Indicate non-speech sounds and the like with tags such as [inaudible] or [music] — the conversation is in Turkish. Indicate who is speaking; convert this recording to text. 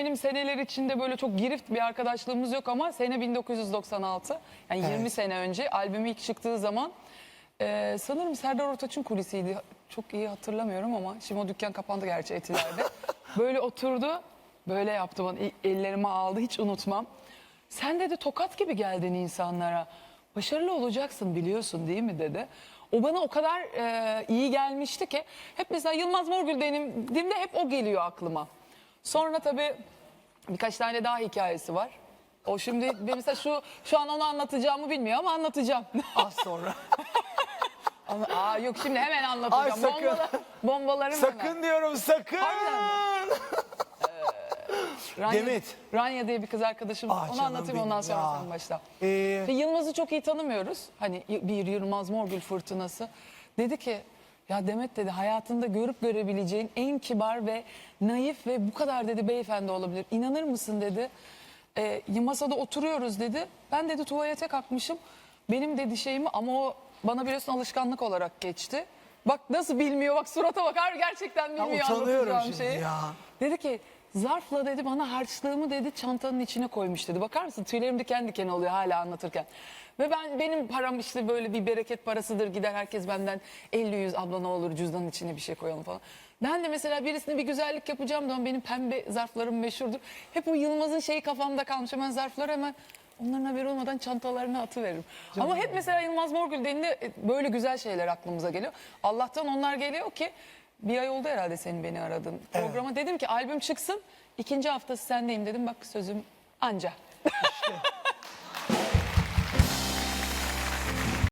Speaker 1: Benim seneler içinde böyle çok girift bir arkadaşlığımız yok ama sene 1996. Yani 20 sene önce albüm ilk çıktığı zaman e, sanırım Serdar Ortaç'ın kulisiydi. Çok iyi hatırlamıyorum ama şimdi o dükkan kapandı gerçi Etiler'de. [laughs] böyle oturdu, böyle yaptı bana el- ellerimi aldı hiç unutmam. Sen dedi tokat gibi geldin insanlara. Başarılı olacaksın biliyorsun değil mi dedi. O bana o kadar e, iyi gelmişti ki hep mesela Yılmaz Morgül denildiğimde hep o geliyor aklıma. Sonra tabii birkaç tane daha hikayesi var. O şimdi [laughs] mesela şu şu an onu anlatacağımı bilmiyor ama anlatacağım.
Speaker 2: Az sonra. [laughs]
Speaker 1: Ama- Aa yok şimdi hemen anlatacağım.
Speaker 2: Ay, sakın.
Speaker 1: Bombalar, bombalarım hemen.
Speaker 2: sakın diyorum sakın.
Speaker 1: Harbiden Ranya,
Speaker 2: Demet.
Speaker 1: Ranya diye bir kız arkadaşım.
Speaker 2: Ah
Speaker 1: Onu anlatayım ondan sonra
Speaker 2: ya.
Speaker 1: sen başla.
Speaker 2: Ee,
Speaker 1: Yılmaz'ı çok iyi tanımıyoruz. Hani bir Yılmaz Morgül fırtınası. Dedi ki ya Demet dedi hayatında görüp görebileceğin en kibar ve naif ve bu kadar dedi beyefendi olabilir. İnanır mısın dedi. E, masada oturuyoruz dedi. Ben dedi tuvalete kalkmışım. Benim dedi şeyimi ama o bana biliyorsun alışkanlık olarak geçti. Bak nasıl bilmiyor bak surata bak harbi gerçekten bilmiyor
Speaker 2: utanıyorum
Speaker 1: anlatacağım
Speaker 2: şimdi
Speaker 1: şeyi.
Speaker 2: ya.
Speaker 1: Dedi ki zarfla dedi bana harçlığımı dedi çantanın içine koymuş dedi. Bakar mısın tüylerim diken diken oluyor hala anlatırken. Ve ben benim param işte böyle bir bereket parasıdır gider herkes benden 50-100 abla ne olur cüzdanın içine bir şey koyalım falan. Ben de mesela birisine bir güzellik yapacağım zaman benim pembe zarflarım meşhurdur. Hep o Yılmaz'ın şeyi kafamda kalmış hemen zarfları hemen onların haberi olmadan çantalarına atıveririm. Ama hep mesela Yılmaz Morgül dediğinde e, böyle güzel şeyler aklımıza geliyor. Allah'tan onlar geliyor ki bir ay oldu herhalde senin beni aradın. Programa dedim ki albüm çıksın ikinci haftası sendeyim dedim bak sözüm anca.